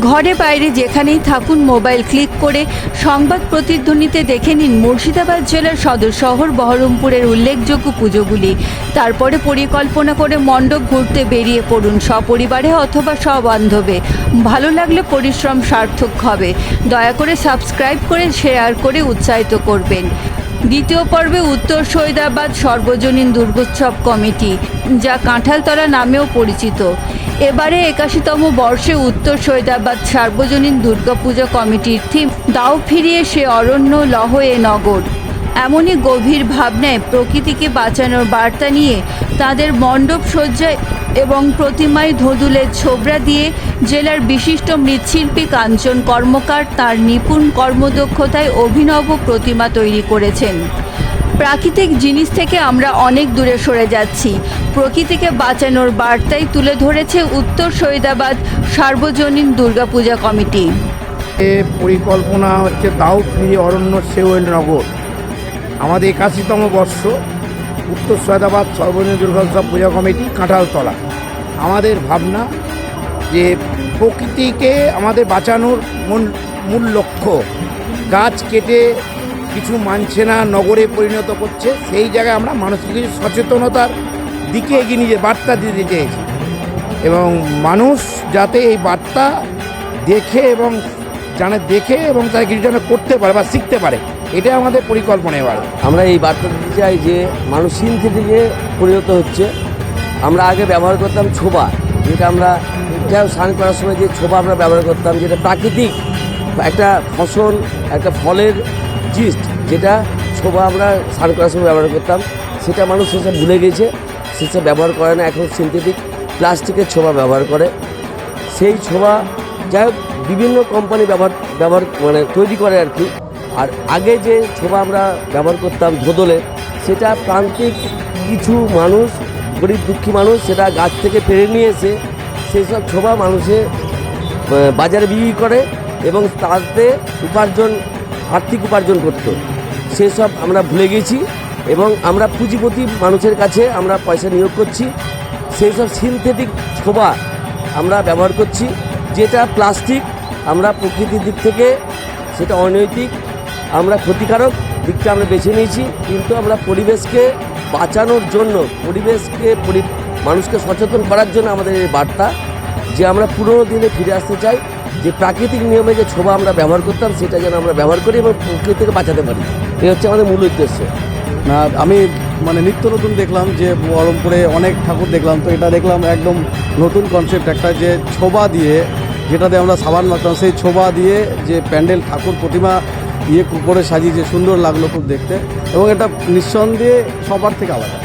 ঘরে বাইরে যেখানেই থাকুন, মোবাইল ক্লিক করে সংবাদ প্রতিধ্বনিতে দেখে নিন মুর্শিদাবাদ জেলার সদর শহর বহরমপুরের উল্লেখযোগ্য পুজোগুলি। তারপরে পরিকল্পনা করে মণ্ডপ ঘুরতে বেরিয়ে পড়ুন সপরিবারে অথবা সবান্ধবে। ভালো লাগলে পরিশ্রম সার্থক হবে। দয়া করে সাবস্ক্রাইব করে, শেয়ার করে উৎসাহিত করবেন। দ্বিতীয় পর্বে উত্তর সৈদাবাদ সর্বজনীন দুর্গোৎসব কমিটি, যা কাঁঠালতলা নামেও পরিচিত। এবারে একাশিতম বর্ষে উত্তর সৈদাবাদ সার্বজনীন দুর্গাপূজা কমিটির থিম, দাও ফিরিয়ে সে অরণ্য, লহ এ নগর। এমনই গভীর ভাবনায় প্রকৃতিকে বাঁচানোর বার্তা নিয়ে তাদের মণ্ডপ সজ্জায় এবং প্রতিমায় ধুঁধুলের ছোবরা দিয়ে জেলার বিশিষ্ট মৃৎশিল্পী কাঞ্চন কর্মকার তার নিপুণ কর্মদক্ষতায় অভিনব প্রতিমা তৈরি করেছেন। প্রাকৃতিক জিনিস থেকে আমরা অনেক দূরে সরে যাচ্ছি। প্রকৃতিকে বাঁচানোর বার্তাই তুলে ধরেছে উত্তর সৈদাবাদ সার্বজনীন দুর্গাপূজা কমিটি। এ পরিকল্পনা হচ্ছে ফিরে অরণ্য সেওয়েল নগর। আমাদের একাশিতম বর্ষ, উত্তর সৈদাবাদ সর্বজনীন দুর্গোৎসব পূজা কমিটি কাঁঠালতলা। আমাদের ভাবনা যে প্রকৃতিকে আমাদের বাঁচানোর মূল মূল লক্ষ্য, গাছ কেটে কিছু মানছে না, নগরে পরিণত করছে, সেই জায়গায় আমরা মানুষকে কিছু সচেতনতার দিকে এগিয়ে নিয়ে বার্তা দিতে চেয়েছি। এবং মানুষ যাতে এই বার্তা দেখে এবং জানে, দেখে এবং তারা কিছু যেন করতে পারে বা শিখতে পারে এটা আমাদের পরিকল্পনা এবার। আমরা এই বার্তা দিতে চাই যে মানুষ সিনথেটিকে পরিণত হচ্ছে, আমরা আগে ব্যবহার করতাম ছোবা, যেটা আমরা স্নান করার সময় যে ছোবা আমরা ব্যবহার করতাম, যেটা প্রাকৃতিক একটা ফসল, একটা ফলের জিস্ট যেটা ছোবা আমরা স্নান করার সময় ব্যবহার করতাম, সেটা মানুষ সেসব ভুলে গেছে, সেসব ব্যবহার করে না, এখন সিনথেটিক প্লাস্টিকের ছোবা ব্যবহার করে। সেই ছোবা যাই হোক, বিভিন্ন কোম্পানি ব্যবহার ব্যবহার মানে তৈরি করে আর কি। আর আগে যে ছোবা আমরা ব্যবহার করতাম ধোদলে, সেটা প্রান্তিক কিছু মানুষ, গরিব দুঃখী মানুষ, সেটা গাছ থেকে পেরে নিয়ে এসে সেই সব ছোবা মানুষে বাজারে বিক্রি করে এবং তাতে উপার্জন আর্থিক উপার্জন করতো। সেসব আমরা ভুলে গেছি এবং আমরা পুঁজিপতি মানুষের কাছে আমরা পয়সা নিয়োগ করছি। সেই সব সিনথেটিক ছোবা আমরা ব্যবহার করছি, যেটা প্লাস্টিক আমরা প্রকৃতির দিক থেকে, সেটা অনৈতিক, আমরা ক্ষতিকারক দিকটা আমরা বেছে নিয়েছি, কিন্তু আমরা পরিবেশকে বাঁচানোর জন্য, পরিবেশকে, পরি- মানুষকে সচেতন করার জন্য আমাদের এই বার্তা যে আমরা পুরোনো দিনে ফিরে আসতে চাই, যে প্রাকৃতিক নিয়মে যে ছোবা আমরা ব্যবহার করতাম, সেটা যেন আমরা ব্যবহার করি এবং প্রকৃতিকে বাঁচাতে পারি। এই হচ্ছে আমাদের মূল উদ্দেশ্য। না, আমি মানে নিত্য নতুন দেখলাম যে বহরমপুরে অনেক ঠাকুর দেখলাম, তো এটা দেখলাম একদম নতুন কনসেপ্ট একটা যে ছোবা দিয়ে, যেটাতে আমরা সাবান মাখতাম, সেই ছোবা দিয়ে যে প্যান্ডেল, ঠাকুর প্রতিমা ইয়ে করে সাজিয়েছে, সুন্দর লাগল খুব দেখতে। এবং এটা নিঃসন্দেহে সবার থেকে আলাদা।